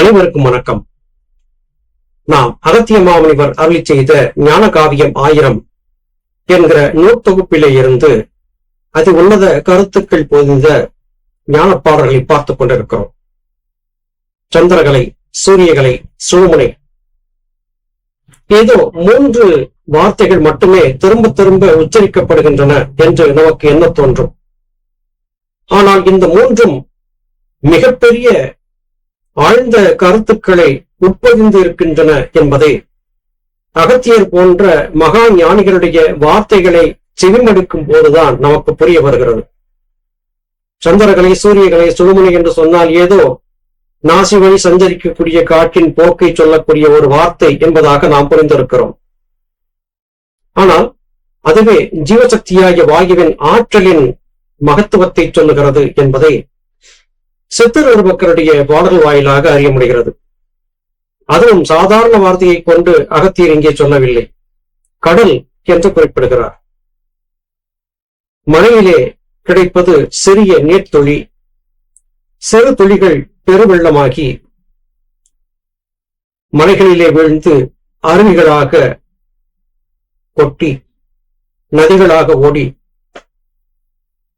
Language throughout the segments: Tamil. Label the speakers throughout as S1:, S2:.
S1: அனைவருக்கும் வணக்கம். நாம் அகத்திய மாமனிவர் அருளி செய்த ஞான காவியம் ஆயிரம் என்கிற நூற்தொகுப்பிலே இருந்து அதி உன்னத கருத்துக்கள் பொதிந்த ஞானப்பாடல்களை பார்த்துக் கொண்டிருக்கிறோம். சந்திரகலை சூரியகலை சுழுமுனை ஏதோ மூன்று வார்த்தைகள் மட்டுமே திரும்ப திரும்ப உச்சரிக்கப்படுகின்றன என்று நமக்கு என்ன தோன்றும். ஆனால் இந்த மூன்றும் மிகப்பெரிய ஆழ்ந்த கருத்துக்களை உட்பொதிந்து இருக்கின்றன என்பதை அகத்தியர் போன்ற மகா ஞானிகளுடைய வார்த்தைகளை செவிமடுக்கும் போதுதான் நமக்கு புரிய வருகிறது. சந்திரகலை சூரியகலை சுழுமுனை என்று சொன்னால் ஏதோ நாசி வழி சஞ்சரிக்கக்கூடிய காற்றின் போக்கை சொல்லக்கூடிய ஒரு வார்த்தை என்பதாக நாம் புரிந்திருக்கிறோம். ஆனால் அதுவே ஜீவசக்தியாகிய வாயுவின் ஆற்றலின் மகத்துவத்தை சொல்லுகிறது என்பதை சித்தர் மக்களுடைய பாடல் வாயிலாக அறிய முடிகிறது அதுவும் சாதாரண வார்த்தையை கொண்டு அகத்தியர் இங்கே சொல்லவில்லை. கடல் என்று குறிப்பிடுகிறார். மழையிலே கிடைப்பது சிறிய நீர்த்துளி சிறு துளிகள் பெருவெள்ளமாகி மலைகளிலே விழுந்து அருவிகளாக கொட்டி நதிகளாக ஓடி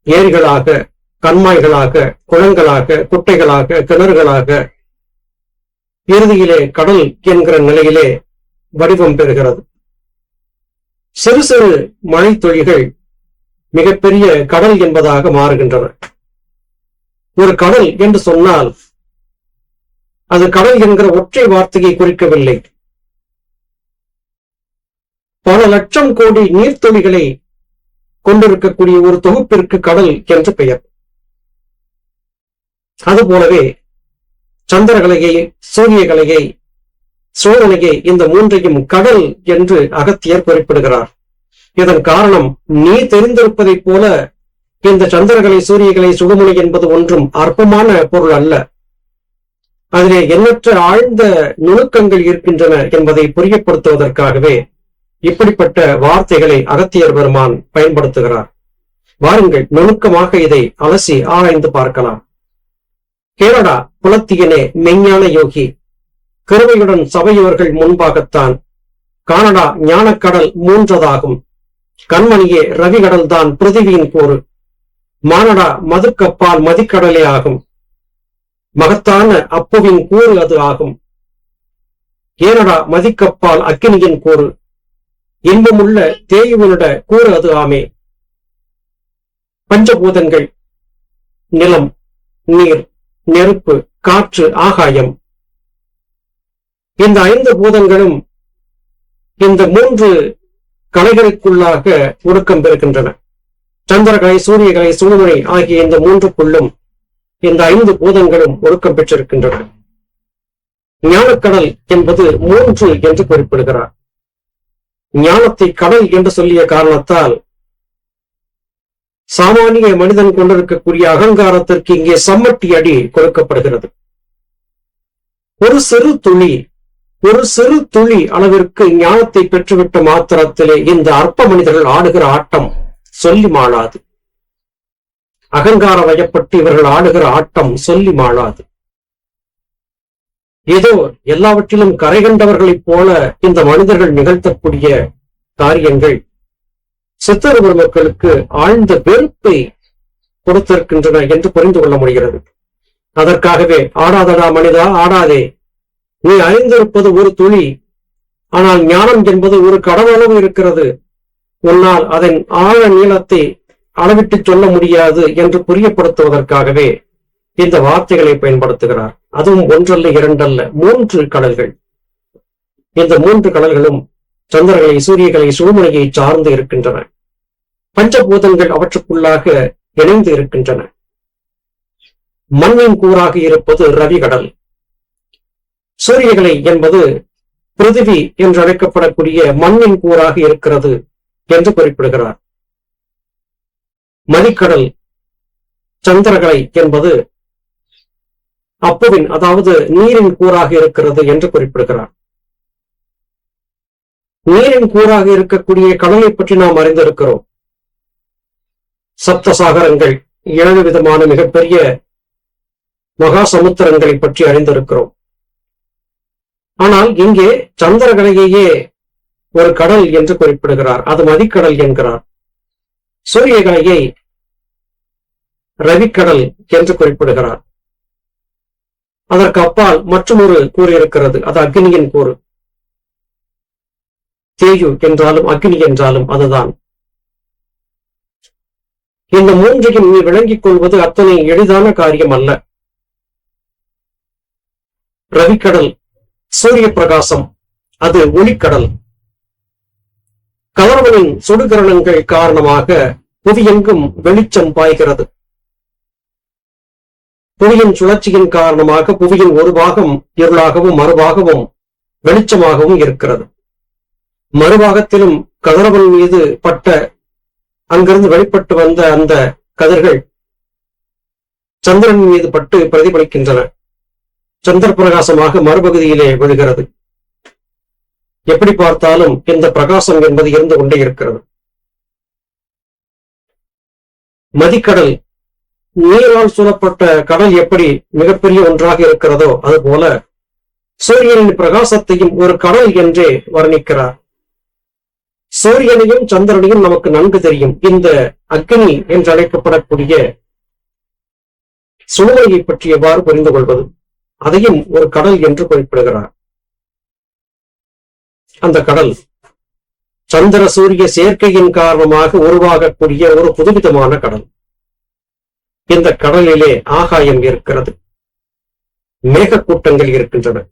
S1: ஏரிகளாக கண்மாய்களாக குளங்களாக குட்டைகளாக கிணறுகளாக இறுதியிலே கடல் என்கிற நிலையிலே வடிவம் பெறுகிறது. சிறு சிறு மழை துளிகள் மிகப்பெரிய கடல் என்பதாக மாறுகின்றன. ஒரு கடல் என்று சொன்னால் அது கடல் என்கிற ஒற்றை வார்த்தையை குறிக்கவில்லை. பல லட்சம் கோடி நீர்த்துளிகளை கொண்டிருக்கக்கூடிய ஒரு தொகுப்பிற்கு கடல் என்று பெயர். அதுபோலவே சந்திரகலையை சூரியகலையை சோழனையை இந்த மூன்றையும் கடல் என்று அகத்தியர் குறிப்பிடுகிறார். இதன் காரணம் நீ தெரிந்திருப்பதைப் போல இந்த சந்திரகலை சூரியகலை சுடுமுனை என்பது ஒன்றும் அற்பமான பொருள் அல்ல. அதிலே எண்ணற்ற ஆழ்ந்த நுணுக்கங்கள் இருக்கின்றன என்பதை புரியப்படுத்துவதற்காகவே இப்படிப்பட்ட வார்த்தைகளை அகத்தியர் பெருமான் பயன்படுத்துகிறார். வாருங்கள் நுணுக்கமாக இதை அலசி ஆராய்ந்து பார்க்கலாம். கேரடா புலத்தியனே மெஞ்ஞான யோகி. கருவையுடன் சபையவர்கள் முன்பாகத்தான். கானடா ஞானக்கடல் மூன்றதாகும். கண்மணியே ரவிகடல் தான் பிருதிவியின் கூறு. மானடா மதுக்கப்பால் மதிக்கடலே ஆகும். மகத்தான அப்புவின் கூறு அது ஆகும். ஏனடா மதிக்கப்பால் அக்கினியின் கூறு. இன்பமுள்ள தேயுவனுட கூறு அது ஆமே. பஞ்சபூதங்கள் நிலம் நீர் நெருப்பு காற்று ஆகாயம். இந்த ஐந்து பூதங்களும் இந்த மூன்று கலைகளுக்குள்ளாக ஒடுக்கம் பெறுகின்றன. சந்திரகலை சூரியகலை சூழ்நிலை ஆகிய இந்த மூன்றுக்குள்ளும் இந்த ஐந்து பூதங்களும் ஒடுக்கம் பெற்றிருக்கின்றன. ஞானக்கடல் என்பது மூன்று என்று குறிப்பிடுகிறார். ஞானத்தை கடல் என்று சொல்லிய காரணத்தால் சாமானிய மனிதன் கொண்டிருக்கக்கூடிய அகங்காரத்திற்கு இங்கே சம்மட்டி அடி கொடுக்கப்படுகிறது. ஒரு சிறு துளி ஒரு சிறு துளி அளவிற்கு ஞானத்தை பெற்றுவிட்ட மாத்திரத்திலே இந்த அற்ப மனிதர்கள் ஆடுகிற ஆட்டம் சொல்லி மாளாது. அகங்கார வயப்பட்டு இவர்கள் ஆடுகிற ஆட்டம் சொல்லி மாளாது. ஏதோ எல்லாவற்றிலும் கரை கண்டவர்களைப் போல இந்த மனிதர்கள் நிகழ்த்தக்கூடிய காரியங்கள் சித்தர் மக்களுக்கு ஆழ்ந்த வெறுப்பை கொடுத்திருக்கின்றன என்று புரிந்து கொள்ள முடிகிறது. அதற்காகவே ஆடாதடா மனிதா ஆடாதே. நீ அறிந்திருப்பது ஒரு துளி ஆனால் ஞானம் என்பது ஒரு கடவுளவு இருக்கிறது. உன்னால் அதன் ஆழ நீளத்தை அளவிட்டு சொல்ல முடியாது என்று புரியப்படுத்துவதற்காகவே இந்த வார்த்தைகளை பயன்படுத்துகிறார். அதுவும் ஒன்றல்ல இரண்டல்ல மூன்று கடல்கள். இந்த மூன்று கடல்களும் சந்திரகளை சூரியகளை சூழ்நிலையை சார்ந்து இருக்கின்றன. பஞ்சபூதங்கள் அவற்றுக்குள்ளாக இணைந்து இருக்கின்றன. மண்ணின் கூறாக இருப்பது ரவிகடல். சூரியகலை என்பது பிருதிவி என்று அழைக்கப்படக்கூடிய மண்ணின் கூறாக இருக்கிறது என்று குறிப்பிடுகிறார். மதிக்கடல் சந்திரகலை என்பது அப்புவின் அதாவது நீரின் கூறாக இருக்கிறது என்று குறிப்பிடுகிறார். நீரின் கூறாக இருக்கக்கூடிய கடலை பற்றி நாம் அறிந்திருக்கிறோம். சப்த சாகரங்கள் ஏழு விதமான மிகப்பெரிய மகா சமுத்திரங்களை பற்றி அறிந்திருக்கிறோம். ஆனால் இங்கே சந்திரகலையையே ஒரு கடல் என்று குறிப்பிடுகிறார். அது மதிக்கடல் என்கிறார். சூரியகலையை ரவிக்கடல் என்று குறிப்பிடுகிறார். அதற்கு அப்பால் மற்றொரு கூறு இருக்கிறது அது அக்னியின் கூறு. தேயு என்றாலும் அக்னி என்றாலும் அதுதான். இந்த மூன்றையும் நீ விளங்கிக் கொள்வது அத்தனை எளிதான காரியம் அல்ல ரவிக்கடல் சூரிய பிரகாசம் அது ஒளிக்கடல். கதிரவனின் சுடுகிரணங்கள் காரணமாக புவியெங்கும் வெளிச்சம் பாய்கிறது. புவியின் சுழற்சியின் காரணமாக புவியின் ஒரு பாகம் இருளாகவும் மறுபாகவும் வெளிச்சமாகவும் இருக்கிறது. மறுபாகத்திலும் கதிரவன் மீது பட்ட அங்கிருந்து வெளிப்பட்டு வந்த அந்த கதிர்கள் சந்திரன் மீது பட்டு பிரதிபலிக்கின்றன. சந்திர பிரகாசமாக மறுபகுதியிலே விழுகிறது. எப்படி பார்த்தாலும் இந்த பிரகாசம் என்பது இருந்து கொண்டே இருக்கிறது. மதிக்கடல் நீரால் சூழப்பட்ட கடல் எப்படி மிகப்பெரிய ஒன்றாக இருக்கிறதோ அதுபோல சூரியனின் பிரகாசத்தையும் ஒரு கடல் என்றே வர்ணிக்கிறார். சூரியனையும் சந்திரனையும் நமக்கு நன்கு தெரியும். இந்த அக்னி என்று அழைக்கப்படக்கூடிய சூழலை பற்றி எவ்வாறு புரிந்து கொள்வது. அதையும் ஒரு கடல் என்று குறிப்பிடுகிறார். அந்த கடல் சந்திர சூரிய சேர்க்கையின் காரணமாக உருவாகக்கூடிய ஒரு புதுவிதமான கடல். இந்த கடலிலே ஆகாயம் இருக்கிறது. மேகக்கூட்டங்கள் இருக்கின்றன.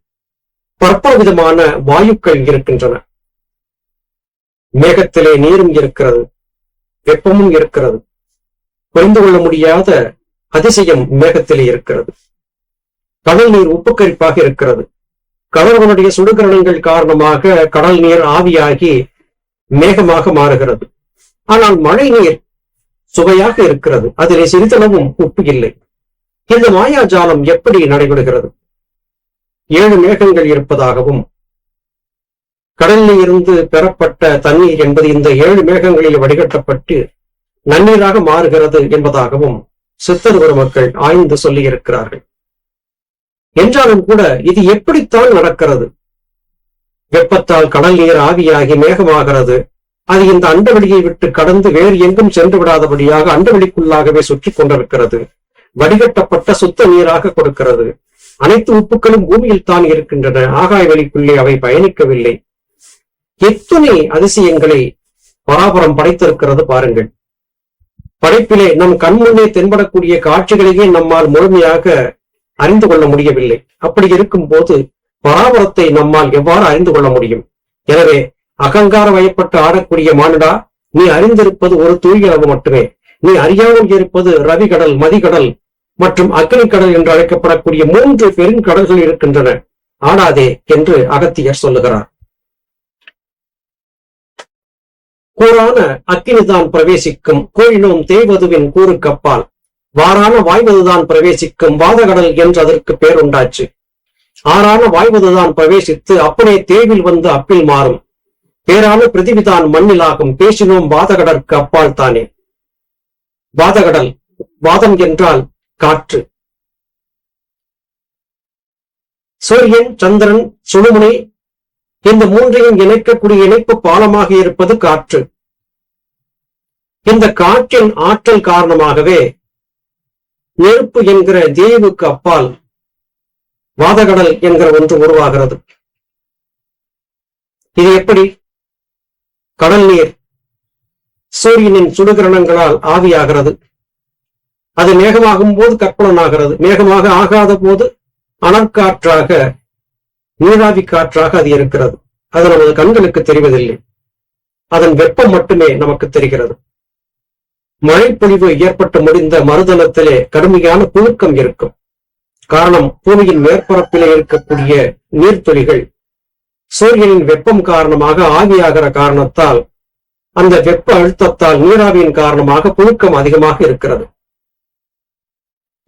S1: பற்பல விதமான வாயுக்கள் இருக்கின்றன. மேகத்திலே நீரும் இருக்கிறது வெப்பமும் இருக்கிறது. புரிந்து கொள்ள முடியாத அதிசயம் மேகத்திலே இருக்கிறது. கடல் நீர் உப்புக்கரிப்பாக இருக்கிறது. கடல்களுடைய சுடுகிரணங்கள் காரணமாக கடல் நீர் ஆவியாகி மேகமாக மாறுகிறது. ஆனால் மழை நீர் சுவையாக இருக்கிறது. அதிலே சிறிதளவும் உப்பு இல்லை. இந்த மாயாஜாலம் எப்படி நடைபெறுகிறது? ஏழு மேகங்கள் இருப்பதாகவும் கடலில் இருந்து பெறப்பட்ட தண்ணீர் என்பது இந்த ஏழு மேகங்களில் வடிகட்டப்பட்டு நன்னீராக மாறுகிறது என்பதாகவும் சித்தர் மக்கள் ஆய்ந்து சொல்லி இருக்கிறார்கள் என்றாலும் கூட இது எப்படித்தான் நடக்கிறது? வெப்பத்தால் கடல் நீர் ஆவியாகி மேகமாகிறது. அது இந்த அண்டவெளியை விட்டு கடந்து வேறு எங்கும் சென்று விடாதபடியாக அண்டவெளிக்குள்ளாகவே சுற்றி கொண்டிருக்கிறது. வடிகட்டப்பட்ட சுத்த நீராக கொடுக்கிறது. அனைத்து உப்புக்களும் பூமியில் தான் இருக்கின்றன. ஆகாய வெளிக்குள்ளே அவை பயணிக்கவில்லை. எத்தனை அதிசயங்களை பராபரம் படைத்திருக்கிறது பாருங்கள். படைப்பிலே நம் கண்முன்னே தென்படக்கூடிய காட்சிகளையே நம்மால் முழுமையாக அறிந்து கொள்ள முடியவில்லை. அப்படி இருக்கும் போது பராபரத்தை நம்மால் எவ்வாறு அறிந்து கொள்ள முடியும்? எனவே அகங்கார வயப்பட்டு ஆடக்கூடிய மானுடா நீ அறிந்திருப்பது ஒரு தூய அளவு மட்டுமே. நீ அறியாமல் இருப்பது ரவிகடல் மதிகடல் மற்றும் அக்னிக்கடல் என்று அழைக்கப்படக்கூடிய மூன்று பெருங்கடல்கள் இருக்கின்றன. ஆடாதே என்று அகத்தியர் சொல்லுகிறார். கூறான அக்கினிதான் பிரவேசிக்கும். கோயிலும் தேய்வதுவின் கூறுக்கப்பால் வாரான வாய்வதுதான் பிரவேசிக்கும். வாதகடல் என்று அதற்கு பேர் உண்டாச்சு. ஆறான வாய்வதுதான் பிரவேசித்து அப்பனே தேவில் வந்து அப்பில் மாறும். பேரான பிரிதிவிதான் மண்ணிலாகும். பேசினோம் வாதகடற்கு அப்பால் தானே. வாதகடல் வாதம் என்றால் காற்று. சூரியன் சந்திரன் சுழுமுனை இந்த மூன்றையும் இணைக்கக்கூடிய இணைப்பு பாலமாக இருப்பது காற்று. இந்த காற்றின் ஆற்றல் காரணமாகவே நெருப்பு என்கிற தீவுக்கு அப்பால் வாதகடல் என்கிற ஒன்று உருவாகிறது. இது எப்படி? கடல் நீர் சூரியனின் சுடுகிரணங்களால் ஆவியாகிறது. அது மேகமாகும் போது கற்பலனாகிறது மேகமாக ஆகாத போது அனற்காற்றாக நீராவி காற்றாக அது இருக்கிறது. அது நமது கண்களுக்கு தெரிவதில்லை. அதன் வெப்பம் மட்டுமே நமக்கு தெரிகிறது. மழைப்பொழிவு ஏற்பட்டு முடிந்த மறுதளத்திலே கடுமையான புழுக்கம் இருக்கும். காரணம் பூமியின் மேற்பரப்பிலே இருக்கக்கூடிய நீர்த்துளிகள் சூரியனின் வெப்பம் காரணமாக ஆவியாகிற காரணத்தால் அந்த வெப்ப அழுத்தத்தால் நீராவியின் காரணமாக புழுக்கம் அதிகமாக இருக்கிறது.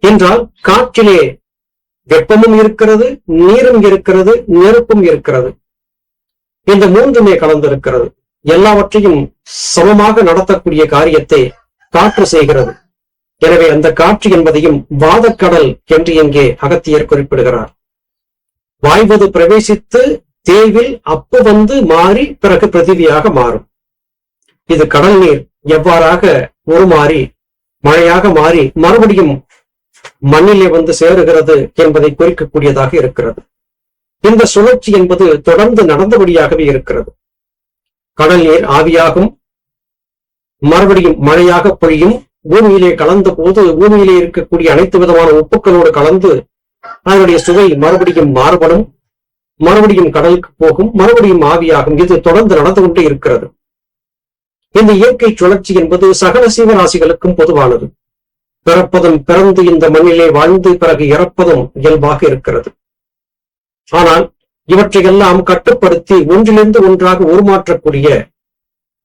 S1: என்றால் காற்றிலே வெப்பமும் இருக்கிறது நீரும் இருக்கிறது நெருப்பும் இருக்கிறது. இந்த மூன்றுமே கலந்திருக்கிறது. எல்லாவற்றையும் சமமாக நடத்தக்கூடிய காரியத்தை காற்று செய்கிறது. எனவே அந்த காற்று என்பதையும் வாதக்கடல் என்று இங்கே அகத்தியர் குறிப்பிடுகிறார். வாய்வது பிரவேசித்து தேவில் அப்பு வந்து மாறி பிறகு பிரதிவியாக மாறும். இது கடல் நீர் எவ்வாறாக உருமாறி மழையாக மாறி மறுபடியும் மண்ணிலே வந்து சேருகிறது என்பதை குறிக்கக்கூடியதாக இருக்கிறது. இந்த சுழற்சி என்பது தொடர்ந்து நடந்தபடியாகவே இருக்கிறது. கடல் நீர் ஆவியாகும். மறுபடியும் மழையாக பொழியும். பூமியிலே கலந்த போது பூமியிலே இருக்கக்கூடிய அனைத்து விதமான உப்புக்களோடு கலந்து அதனுடைய சுவை மறுபடியும் மாறுபடும். மறுபடியும் கடலுக்கு போகும். மறுபடியும் ஆவியாகும். இது தொடர்ந்து நடந்து கொண்டே இருக்கிறது. இந்த இயற்கை சுழற்சி என்பது சகல சீவராசிகளுக்கும் பொதுவானது. பிறப்பதும் பிறந்து இந்த மண்ணிலே வாழ்ந்து பிறகு இறப்பதும் இயல்பாக இருக்கிறது. ஆனால் இவற்றையெல்லாம் கட்டுப்படுத்தி ஒன்றிலிருந்து ஒன்றாக உருமாற்றக்கூடிய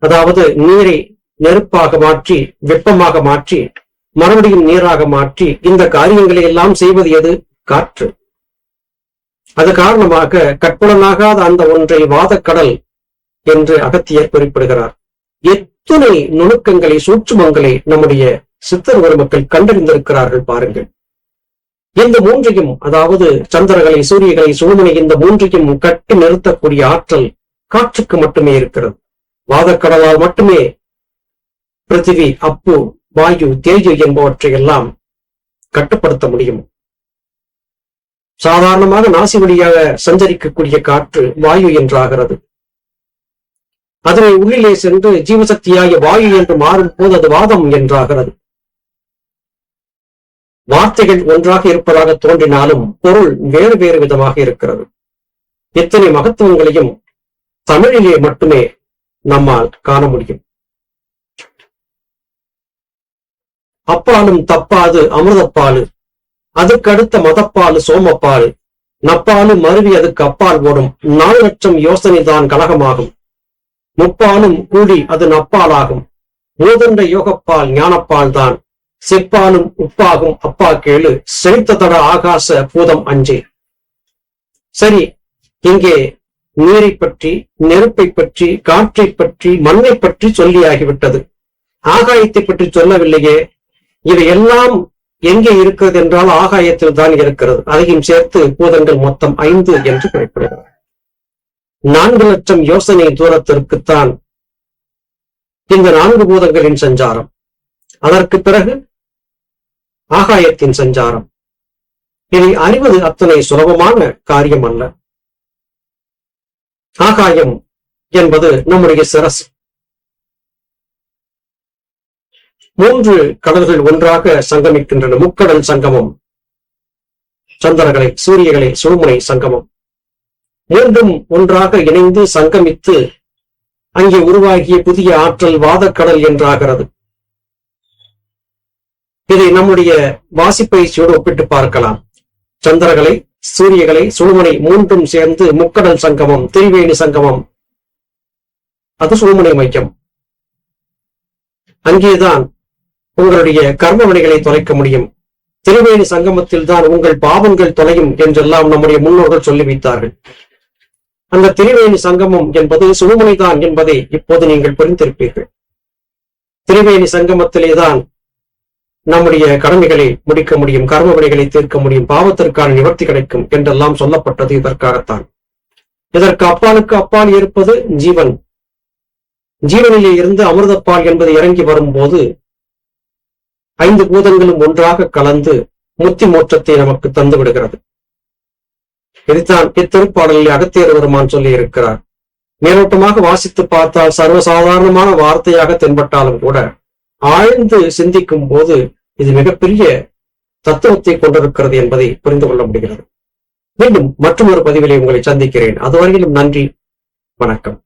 S1: அதாவது நீரை நெருப்பாக மாற்றி வெப்பமாக மாற்றி மறுபடியும் நீராக மாற்றி இந்த காரியங்களை எல்லாம் செய்வது எது? காற்று. அது காரணமாக கற்புலனாகாத அந்த ஒன்றை வாதக்கடல் என்று அகத்தியர் குறிப்பிடுகிறார். எத்தனை நுணுக்கங்களை சூட்சுமங்களை நம்முடைய சித்தர் பெருமக்கள் கண்டறிந்திருக்கிறார்கள் பாருங்கள். இந்த மூன்றையும் அதாவது சந்திரகளை சூரியகளை சுழுமனை இந்த மூன்றையும் கட்டி நிறுத்தக்கூடிய ஆற்றல் காற்றுக்கு மட்டுமே இருக்கிறது. வாதக்கடலால் மட்டுமே பிருத்திவி அப்பு வாயு தேஜு என்பவற்றை எல்லாம் கட்டுப்படுத்த முடியும். சாதாரணமாக நாசி வழியாக சஞ்சரிக்கக்கூடிய காற்று வாயு என்றாகிறது. அதனை உள்ளிலே சென்று ஜீவசக்தியாகிய வாயு என்று மாறும் போது அது வாதம் என்றாகிறது. வார்த்தைகள் ஒன்றாக இருப்பதாக தோன்றினாலும் பொருள் வேறு வேறு விதமாக இருக்கிறது. இத்தனை மகத்துவங்களையும் தமிழிலே மட்டுமே நம்மால் காண முடியும். அப்பாலும் தப்பாது அமிர்தப்பாலு அதுக்கடுத்த மதப்பாலு சோமப்பாலு நப்பாலு மருவி அதுக்கு அப்பால் ஓடும். நாலு லட்சம் யோசனை தான் கலகமாகும் முப்பாலும் கூடி அது நப்பாலாகும். மூதண்ட யோகப்பால் ஞானப்பால் தான். செப்பானும் உப்பாகும். அப்பா கேளு. செழித்த தட ஆகாச பூதம் அஞ்சே. சரி இங்கே நீரை பற்றி நெருப்பை பற்றி காற்றை பற்றி மண்ணை பற்றி சொல்லியாகிவிட்டது ஆகாயத்தை பற்றி சொல்லவில்லையே. இவை எல்லாம் எங்கே இருக்கிறது என்றால் ஆகாயத்தில் தான் இருக்கிறது. அதையும் சேர்த்து பூதங்கள் மொத்தம் ஐந்து என்று குறிப்பிடுகிறார். நான்கு லட்சம் யோசனை தூரத்திற்குத்தான் இந்த நான்கு பூதங்களின் சஞ்சாரம். அதற்கு பிறகு ஆகாயத்தின் சஞ்சாரம். இதை அறிவது அத்தனை சுலபமான காரியம் அல்ல ஆகாயம் என்பது நம்முடைய சிரஸ் மூன்று கடல்கள் ஒன்றாக சங்கமிக்கின்றன. முக்கடல் சங்கமம். சந்திரகளை சூரியகளை சுழுமுனை சங்கமம். மீண்டும் ஒன்றாக இணைந்து சங்கமித்து அங்கே உருவாகிய புதிய ஆற்றல் வாதக்கடல் என்றாகிறது. இதை நம்முடைய வாசிப்பயிற்சியோடு ஒப்பிட்டு பார்க்கலாம். சந்திரகளை சூரியகளை சுழுமனை மூன்றும் சேர்ந்து முக்கடல் சங்கமம் திரிவேணி சங்கமம். அது சுழுமனை மையம். அங்கேதான் உங்களுடைய கர்ம வினைகளை தொலைக்க முடியும். திருவேணி சங்கமத்தில் தான் உங்கள் பாவங்கள் தொலையும் என்றெல்லாம் நம்முடைய முன்னோர்கள் சொல்லி வைத்தார்கள். அந்த திரிவேணி சங்கமம் என்பது சுழுமுனைதான் என்பதை இப்போது நீங்கள் புரிந்திருப்பீர்கள். திரிவேணி சங்கமத்திலேதான் நம்முடைய கடமைகளை முடிக்க முடியும் கர்ம வினைகளை தீர்க்க முடியும் பாவத்திற்கான நிவர்த்தி கிடைக்கும் என்றெல்லாம் சொல்லப்பட்டது இதற்காகத்தான். இதற்கு அப்பாலுக்கு அப்பால் இருப்பது ஜீவன். ஜீவனிலே இருந்து அமிர்தப்பால் என்பது இறங்கி வரும்போது ஐந்து பூதங்களும் ஒன்றாக கலந்து முத்தி மோற்றத்தை நமக்கு தந்து விடுகிறது. இதைத்தான் இத்திருப்பாடலில் அகத்தியர் பெருமான் சொல்லி இருக்கிறார். மேலோட்டமாக வாசித்து பார்த்தால் சர்வசாதாரணமான வார்த்தையாக தென்பட்டாலும் கூட ஆழ்ந்து சிந்திக்கும் போது இது மிகப்பெரிய தத்துவத்தை கொண்டிருக்கிறது என்பதை புரிந்து கொள்ள முடிகிறது. மீண்டும் மற்றொரு பதிவிலே உங்களை சந்திக்கிறேன். அதுவரையிலும் நன்றி வணக்கம்.